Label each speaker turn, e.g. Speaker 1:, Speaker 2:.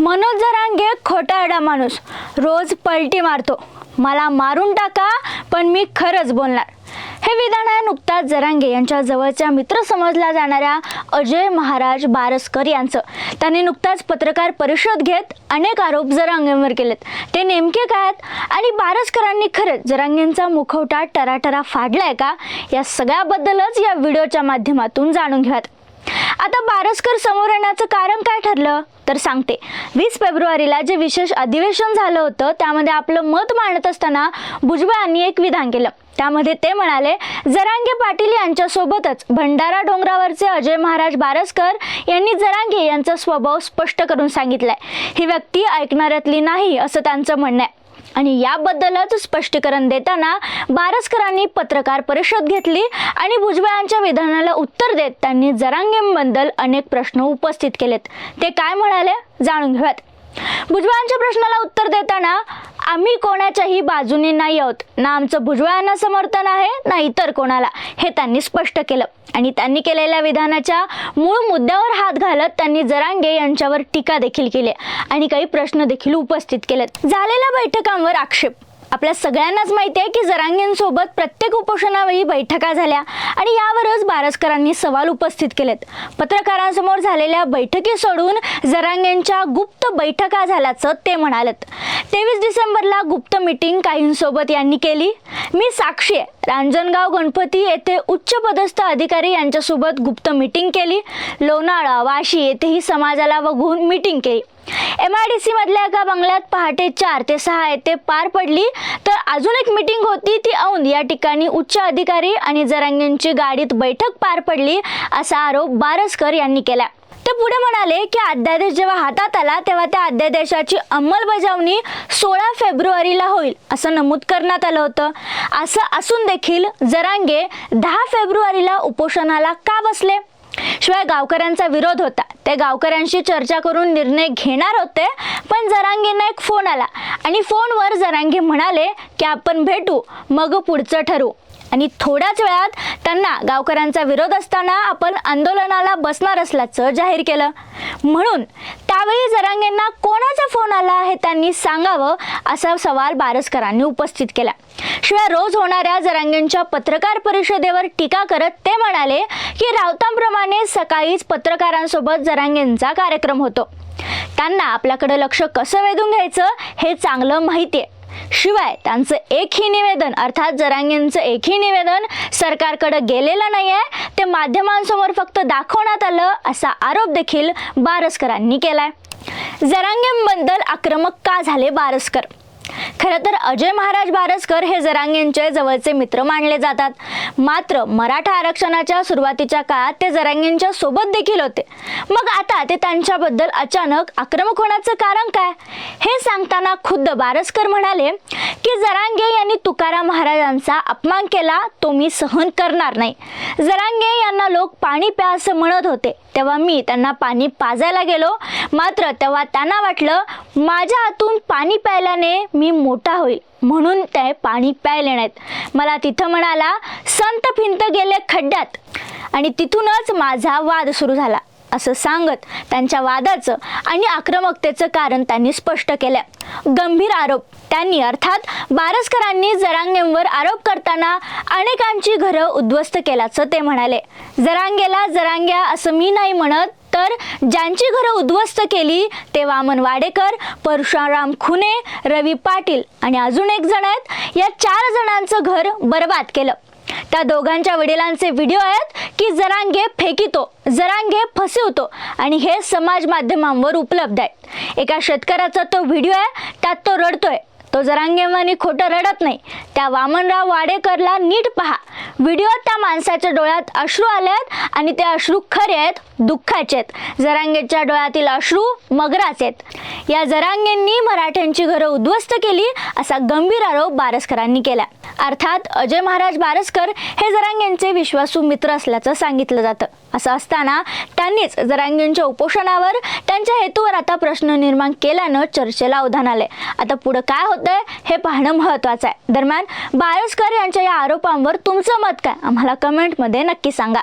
Speaker 1: मनोज जरांगे खोटारडा माणूस. रोज पलटी मारतो. मला मारून टाका पण मी खरंच बोलणार. हे विधान आहे नुकताच जरांगे यांच्या जवळच्या मित्र समजल्या जाणाऱ्या अजय महाराज बारसकर यांचं. त्यांनी नुकताच पत्रकार परिषद घेत अनेक आरोप जरांगेंवर केलेत. ते नेमके काय आहेत? आणि बारसकरांनी खरंच जरांगेंचा मुखवटा टराटरा फाडलाय का? या सगळ्याबद्दलच या व्हिडिओच्या माध्यमातून जाणून घ्यात. आता बारसकर समोर येण्याचं कारण काय ठरलं? तर सांगते. वीस फेब्रुवारीला जे विशेष अधिवेशन झालं होतं त्यामध्ये आपलं मत मांडत असताना भुजबळांनी एक विधान केलं. त्यामध्ये ते म्हणाले जरांगे पाटील यांच्यासोबतच भंडारा डोंगरावरचे अजय महाराज बारसकर यांनी जरांगे यांचा स्वभाव स्पष्ट करून सांगितलाय. ही व्यक्ती ऐकणाऱ्यातली नाही असं त्यांचं म्हणणं आहे. आणि याबद्दलच स्पष्टीकरण देताना बारसकरांनी पत्रकार परिषद घेतली आणि भुजबळांच्या विधानाला उत्तर देत त्यांनी जरांगेंबद्दल अनेक प्रश्न उपस्थित केलेत. ते काय म्हणाले? जाणून घेऊयात. भुजबळांच्या प्रश्नाला उत्तर देताना आम्ही कोणाच्याही बाजूने नाही आहोत. ना आमचं भुजबळांना समर्थन आहे ना इतर कोणाला. हे त्यांनी स्पष्ट केलं. आणि त्यांनी केलेल्या विधानाच्या मूळ मुद्द्यावर हात घालत त्यांनी जरांगे यांच्यावर टीका देखील केली. आणि काही प्रश्न देखील उपस्थित केलेत. झालेल्या बैठकांवर आक्षेप. आपल्या सगळ्यांनाच माहिती आहे की जरांगेंसोबत प्रत्येक उपोषणावेळी बैठका झाल्या आणि यावरच बारसकरांनी सवाल उपस्थित केलेत. पत्रकारांसमोर झालेल्या बैठकी सोडून जरांगेंच्या गुप्त बैठका झाल्याचं ते म्हणालेत. तेवीस डिसेंबरला गुप्त मीटिंग काहींसोबत यांनी केली. मी साक्षी आहे. रांजणगाव गणपती येथे उच्चपदस्थ अधिकारी यांच्यासोबत गुप्त मीटिंग केली. लोणाळा वाशी येथेही समाजाला बघून मीटिंग केली. एम आय डी सी मधल्या एका बंगल्यात पहाटे चार ते सहा येथे पार पडली. तर अजून एक मीटिंग होती. ती औंध या ठिकाणी उच्च अधिकारी आणि जरांगेंची गाडीत बैठक पार पडली असा आरोप बारसकर यांनी केला. ते पुढे म्हणाले की अध्यादेश जेव्हा हातात आला तेव्हा त्या अध्यादेशाची अंमलबजावणी सोळा फेब्रुवारीला होईल असं नमूद करण्यात आलं होतं. असं असून देखील जरांगे दहा फेब्रुवारीला उपोषणाला का बसले? शिवाय गावकऱ्यांचा विरोध होता. ते गावकऱ्यांशी चर्चा करून निर्णय घेणार होते पण जरांगींना एक फोन आला आणि फोनवर जरांगी म्हणाले की आपण भेटू मग पुढचं ठरवू. आणि थोड्याच वेळात त्यांना गावकऱ्यांचा विरोध असताना आपण आंदोलनाला बसणार असल्याचं जाहीर केलं. म्हणून त्यावेळी जरांगेंना कोणाचा फोन आला हे त्यांनी सांगावं असा सवाल बारसकरांनी उपस्थित केला. शिवाय रोज होणाऱ्या जरांगेंच्या पत्रकार परिषदेवर टीका करत ते म्हणाले की राऊतांप्रमाणे सकाळीच पत्रकारांसोबत जरांगेंचा कार्यक्रम होतो. त्यांना आपल्याकडे लक्ष कसं वेधून घ्यायचं हे चांगलं माहिती आहे शिवाय त्यांचं एकही निवेदन अर्थात जरांगेंचं एकही निवेदन सरकारकडे गेलेलं नाही आहे ते माध्यमांसमोर फक्त दाखवण्यात आलं असा आरोप देखील बारसकरांनी केलाय. जरांगेंबद्दल आक्रमक का झाले बारसकर? खरं तर अजय महाराज बारसकर हे जरांगेंचे जवळचे मित्र मानले जातात. मात्र मराठा आरक्षणाच्या सुरुवातीच्या काळात ते जरांगेंच्या सोबत देखील होते. मग आता ते त्यांच्याबद्दल अचानक आक्रमक होण्याचं कारण काय? हे सांगताना खुद्द बारसकर म्हणाले की जरांगे यांनी तुकाराम महाराजांचा अपमान केला तो मी सहन करणार नाही. जरांगे यांना लोक पाणी प्या असं म्हणत होते. तेव्हा मी त्यांना पाणी पाजायला गेलो. मात्र तेव्हा त्यांना वाटलं माझ्या हातून पाणी प्यायल्याने मी मोठा होईल म्हणून ते पाणी प्यायले नाहीत. मला तिथं म्हणाला संत भिंत गेले खड्ड्यात. आणि तिथूनच माझा वाद सुरू झाला. असं सांगत त्यांच्या वादाचं आणि आक्रमकतेचं कारण त्यांनी स्पष्ट केलं. गंभीर आरोप. त्यांनी अर्थात बारसकरांनी जरांगेंवर आरोप करताना अनेकांची घरं उद्ध्वस्त केल्याचं ते म्हणाले. जरांगेला जरांग्या असं मी नाही म्हणत तर ज्यांची घरं उद्ध्वस्त केली ते वामन वाडेकर परशुराम खुने रवी पाटील आणि अजून एक जण आहेत. या चार जणांचं घर बर्बाद केलं. त्या दोघांच्या वडिलांचे व्हिडिओ आहेत की जरांगे फेकितो जरांगे फसवतो आणि हे समाज माध्यमांवर उपलब्ध आहेत. एका शेतकऱ्याचा तो व्हिडिओ आहे त्यात तो रडतोय. तो जरांगेवानी खोटं रडत नाही. त्या वामनराव वाडेकरला नीट पहा. व्हिडिओत त्या माणसाच्या डोळ्यात अश्रू आले आहेत आणि ते अश्रू खरे आहेत. दुःखाचे आहेत. जरांगेच्या डोळ्यातील अश्रू मगराचे आहेत. या जरांगेंनी मराठ्यांची घरं उद्ध्वस्त केली असा गंभीर आरोप बारसकरांनी केला. अर्थात अजय महाराज बारसकर हे जरांगेंचे विश्वासू मित्र असल्याचं सांगितलं जातं. असं असताना त्यांनीच जरांगेंच्या उपोषणावर त्यांच्या हेतूवर आता प्रश्न निर्माण केल्यानं चर्चेला अवधान आले आता पुढं काय होतंय हे पाहणं महत्वाचं आहे. दरम्यान बारसकर यांच्या या आरोपांवर तुमचं मत काय? आम्हाला कमेंटमध्ये नक्की सांगा.